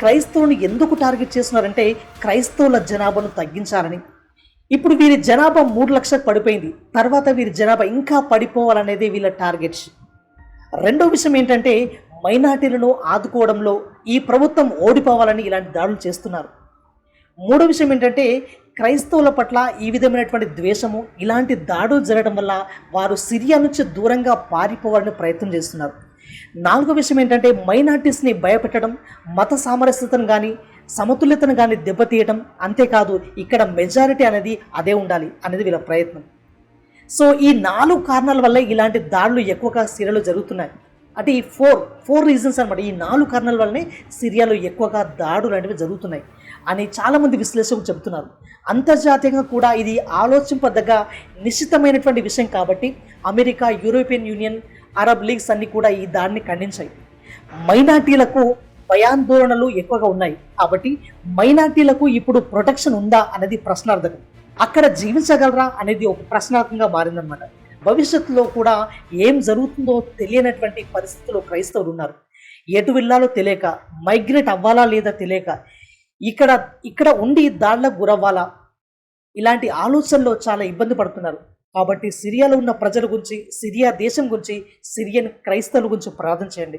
క్రైస్తవుని ఎందుకు టార్గెట్ చేస్తున్నారంటే క్రైస్తవుల జనాభాను తగ్గించాలని. ఇప్పుడు వీరి జనాభా మూడు లక్షలకు పడిపోయింది. తర్వాత వీరి జనాభా ఇంకా పడిపోవాలనేది వీళ్ళ టార్గెట్స్ రెండో విషయం ఏంటంటే మైనార్టీలను ఆదుకోవడంలో ఈ ప్రభుత్వం ఓడిపోవాలని ఇలాంటి దాడులు చేస్తున్నారు. మూడో విషయం ఏంటంటే క్రైస్తవుల పట్ల ఈ విధమైనటువంటి ద్వేషము ఇలాంటి దాడులు జరగడం వల్ల వారు సిరియా నుంచి దూరంగా పారిపోవాలని ప్రయత్నం చేస్తున్నారు. నాలుగో విషయం ఏంటంటే మైనార్టీస్ని భయపెట్టడం మత సామరస్యతను కానీ సమతుల్యతను కానీ దెబ్బతీయడం అంతేకాదు ఇక్కడ మెజారిటీ అనేది అదే ఉండాలి అనేది వీళ్ళ ప్రయత్నం. సో ఈ నాలుగు కారణాల వల్ల ఇలాంటి దాడులు ఎక్కువగా సిరియాలో జరుగుతున్నాయి. అంటే ఈ ఫోర్ ఫోర్ రీజన్స్ అనమాట ఈ నాలుగు కారణాల వల్లనే సిరియాలో ఎక్కువగా దాడులు అనేవి జరుగుతున్నాయి అని చాలామంది విశ్లేషకులు చెబుతున్నారు. అంతర్జాతీయంగా కూడా ఇది ఆలోచింపదగ్గ నిశ్చితమైనటువంటి విషయం కాబట్టి America European Union Arab leagues అన్ని కూడా ఈ దాడిని ఖండించాయి. మైనార్టీలకు భయాందోళనలు ఎక్కువగా ఉన్నాయి. కాబట్టి మైనార్టీలకు ఇప్పుడు ప్రొటెక్షన్ ఉందా అనేది ప్రశ్నార్థకం. అక్కడ జీవించగలరా అనేది ఒక ప్రశ్నార్థకంగా మారిందనమాట భవిష్యత్తులో కూడా ఏం జరుగుతుందో తెలియనటువంటి పరిస్థితుల్లో క్రైస్తవులు ఉన్నారు. ఎటు వెళ్ళాలో తెలియక మైగ్రేట్ అవ్వాలా లేదా తెలియక ఇక్కడ ఇక్కడ ఉండి దాడులకు గురవ్వాలా? ఇలాంటి ఆలోచనలో చాలా ఇబ్బంది పడుతున్నారు. కాబట్టి సిరియాలో ఉన్న ప్రజల గురించి సిరియా దేశం గురించి సిరియన్ క్రైస్తవుల గురించి ప్రార్థన చేయండి.